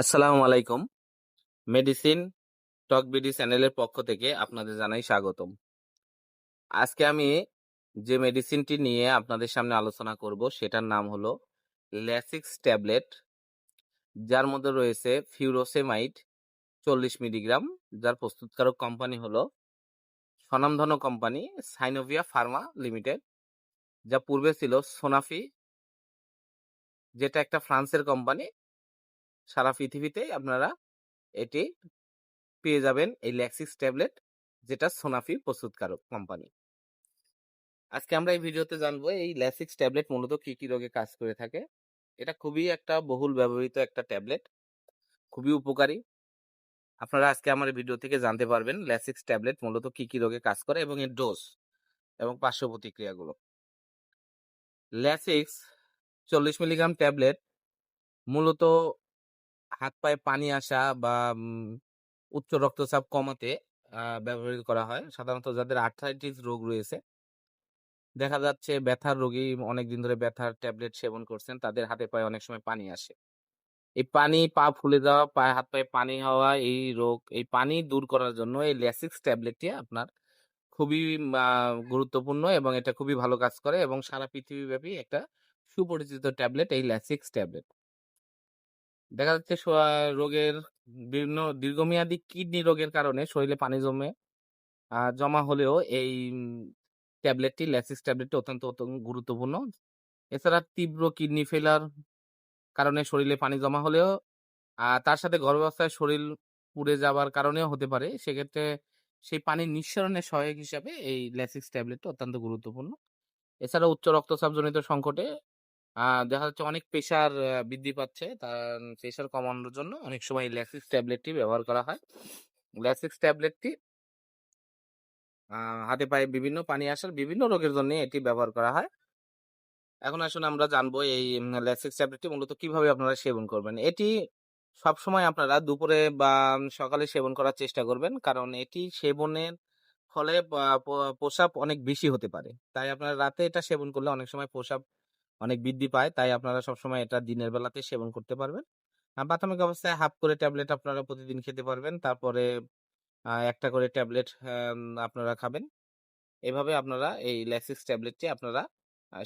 আসসালামু আলাইকুম। মেডিসিন টক বিডি চ্যানেলের পক্ষ থেকে আপনাদের জানাই স্বাগতম। আজকে আমি যে মেডিসিনটি নিয়ে আপনাদের সামনে আলোচনা করব, সেটার নাম হলো ল্যাসিক্স ট্যাবলেট, যার মধ্যে রয়েছে ফিউরোসেমাইড চল্লিশ মিলিগ্রাম, যার প্রস্তুতকারক কোম্পানি হলো স্বনামধন্য কোম্পানি সাইনোভিয়া ফার্মা লিমিটেড, যা পূর্বে ছিল সোনাফি, যেটা একটা ফ্রান্সের কোম্পানি সারা পৃথিবীতেই আপনারা এটি পেয়ে যাবেন এই ল্যাক্সিক্স ট্যাবলেট যেটা সোনাফি প্রস্তুতকারক কোম্পানি আজকে আমরা এই ভিডিওতে জানব এই ল্যাসিক্স ট্যাবলেট মূলত কি কি রোগে কাজ করে থাকে। এটা খুবই একটা বহুল ব্যবহৃত একটা ট্যাবলেট খুবই উপকারী। আপনারা আজকে আমার ভিডিও থেকে জানতে পারবেন ল্যাসিক্স ট্যাবলেট মূলত কি কি রোগে কাজ করে এবং এর ডোজ এবং পার্শ্ব প্রতিক্রিয়াগুলো। ল্যাসিক্স চল্লিশ মিলিগ্রাম ট্যাবলেট মূলত হাত পায়ে পানি আসা বা উচ্চ রক্তচাপ কমাতে ব্যবহৃত করা হয়। সাধারণত যাদের আর্থ্রাইটিস রোগ রয়েছে, দেখা যাচ্ছে ব্যথার রোগী অনেক দিন ধরে ব্যথার ট্যাবলেট সেবন করছেন, তাদের হাতে পায়ে অনেক সময় পানি আসে। এই পানি পা ফুলে যাওয়া, পায়ে, হাত পায়ে পানি হওয়া, এই রোগ, এই পানি দূর করার জন্য এই ল্যাসিক্স ট্যাবলেটটি আপনার খুবই গুরুত্বপূর্ণ এবং এটা খুবই ভালো কাজ করে এবং সারা পৃথিবীব্যাপী একটা সুপরিচিত ট্যাবলেট, এই ল্যাসিক্স ট্যাবলেট। দেখা যাচ্ছে রোগের বিভিন্ন দীর্ঘমেয়াদী কিডনি রোগের কারণে শরীরে পানি জমে জমা হলেও এই ট্যাবলেটটি ল্যাসিক্স ট্যাবলেটটি অত্যন্ত অত্যন্ত গুরুত্বপূর্ণ। এছাড়া তীব্র কিডনি ফেলার কারণে শরীরে পানি জমা হলেও তার সাথে গর্ভাবস্থায় শরীর পুড়ে যাওয়ার কারণেও হতে পারে। সেক্ষেত্রে সেই পানি নিঃসরণের সহায়ক হিসাবে এই ল্যাসিক্স ট্যাবলেটটা অত্যন্ত গুরুত্বপূর্ণ। এছাড়া উচ্চ রক্তচাপজনিত সংকটে দেখা যাচ্ছে অনেক প্রেশার বৃদ্ধি পাচ্ছে। তার প্রেশার কমানোর জন্য অনেক সময় ল্যাসিক্স ট্যাবলেটটি ব্যবহার করা হয়। ল্যাসিক্স ট্যাবলেটটি হাতে পায়ে বিভিন্ন পানি আসার বিভিন্ন রোগের জন্য এটি ব্যবহার করা হয়। এখন আসুন আমরা জানব এই ল্যাসিক্স ট্যাবলেটটি মূলত কীভাবে আপনারা সেবন করবেন। এটি সবসময় আপনারা দুপুরে বা সকালে সেবন করার চেষ্টা করবেন। কারণ এটি সেবনের ফলে প্রসাব অনেক বেশি হতে পারে। তাই আপনারা রাতে এটা সেবন করলে অনেক সময় প্রস্রাব অনেক বৃদ্ধি পায়। তাই আপনারা সবসময় এটা দিনের বেলাতে সেবন করতে পারবেন। প্রাথমিক অবস্থায় হাফ করে ট্যাবলেট আপনারা প্রতিদিন খেতে পারবেন। তারপরে একটা করে ট্যাবলেট আপনারা খাবেন। এভাবে আপনারা এই ল্যাক্সিক্স ট্যাবলেটটি আপনারা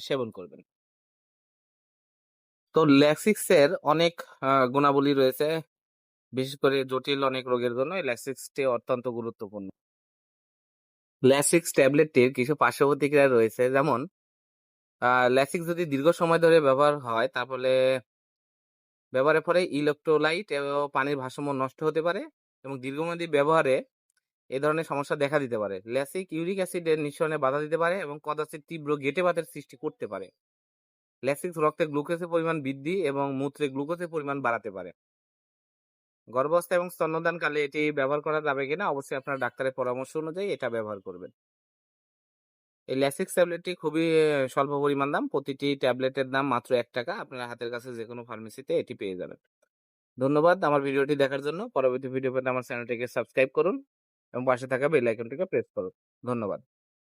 সেবন করবেন। তো ল্যাক্সিক্সের অনেক গুণাবলী রয়েছে। বিশেষ করে জটিল অনেক রোগের জন্য এই ল্যাক্সিক্সটি অত্যন্ত গুরুত্বপূর্ণ। ল্যাক্সিক্স ট্যাবলেটটির কিছু পার্শ্ব রয়েছে। যেমন ল্যাক্সিক্স যদি দীর্ঘ সময় ধরে ব্যবহার হয়, তাহলে ব্যবহারের ফলে ইলেকট্রোলাইট এবং পানির ভারসাম্য নষ্ট হতে পারে এবং দীর্ঘমেয়াদী ব্যবহারে এ ধরনের সমস্যা দেখা দিতে পারে। ল্যাসিক ইউরিক অ্যাসিডের নিঃসরণে বাধা দিতে পারে এবং কদাচিৎ তীব্র গেটে বাতের সৃষ্টি করতে পারে। ল্যাসিক্স রক্তে গ্লুকোজের পরিমাণ বৃদ্ধি এবং মূত্রে গ্লুকোজের পরিমাণ বাড়াতে পারে। গর্ভাবস্থা এবং স্তন্যদানকালে এটি ব্যবহার করা যাবে কিনা অবশ্যই আপনার ডাক্তারের পরামর্শ অনুযায়ী এটা ব্যবহার করবেন। এই ল্যাসিক্স ট্যাবলেটটি খুবই স্বল্প পরিমাণ দাম। প্রতিটি ট্যাবলেটের দাম মাত্র এক টাকা। আপনারা হাতের কাছে যে কোনো ফার্মেসিতে এটি পেয়ে যাবেন। ধন্যবাদ আমার ভিডিওটি দেখার জন্য। পরবর্তী ভিডিও পেতে আমার চ্যানেলটিকে সাবস্ক্রাইব করুন এবং পাশে থাকা বেল আইকনটিকে প্রেস করুন। ধন্যবাদ।